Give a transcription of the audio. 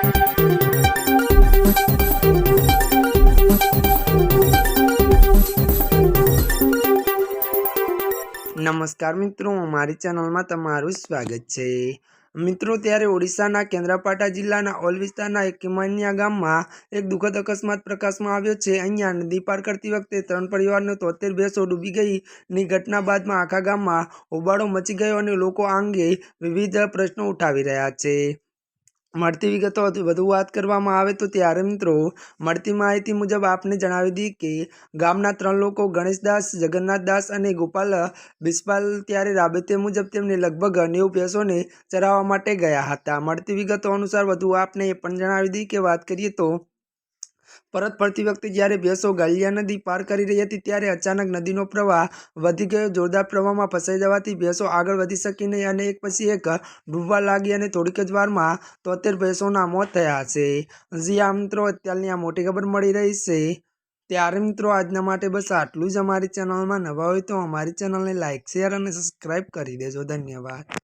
નમસ્કાર મિત્રો, મારી ચેનલમાં તમારું સ્વાગત છે. મિત્રો, ત્યારે ઓડિશાના કેન્દ્રપાટા જિલ્લાના ઓલ વિસ્તારના એક કિમાનિયા ગામમાં એક દુઃખદ અકસ્માત પ્રકાશમાં આવ્યો છે. અહીંયા નદી પાર કરતી વખતે ત્રણ પરિવારનો તોતેર ભેંસો ડૂબી ગઈની ઘટના બાદમાં આખા ગામમાં હોબાળો મચી ગયો અને લોકો આ અંગે વિવિધ પ્રશ્નો ઉઠાવી રહ્યા છે. મળતી વિગતો વધુ વાત કરવામાં આવે તો ત્યારે મિત્રો, મળતી માહિતી મુજબ આપને જણાવી દઈએ કે ગામના ત્રણ લોકો ગણેશદાસ, જગન્નાથદાસ અને ગોપાલ, બિસ્પાલ ત્યારે રાબેતે મુજબ તેમને લગભગ નેવું ભેંસોને ચરાવવા માટે ગયા હતા. મળતી વિગતો અનુસાર વધુ આપને એ પણ જણાવી દઈએ કે વાત કરીએ તો પરત ફરતી વખતે જ્યારે ભેંસો ગાલિયા નદી પાર કરી રહી હતી ત્યારે અચાનક નદીનો પ્રવાહ વધી ગયો. જોરદાર પ્રવાહમાં ફસાઈ જવાથી ભેંસો આગળ વધી શકી નહીં અને એક પછી એક ડૂબવા લાગી અને થોડીક જ વારમાં તોતેર ભેંસોના મોત થયા છે જી આ મિત્રો, અત્યારની આ મોટી ખબર મળી રહી છે. ત્યારે મિત્રો, આજના માટે બસ આટલું જ અમારી ચેનલમાં નવા હોય તો અમારી ચેનલને લાઇક શેર અને સબસ્ક્રાઈબ કરી દેજો. ધન્યવાદ.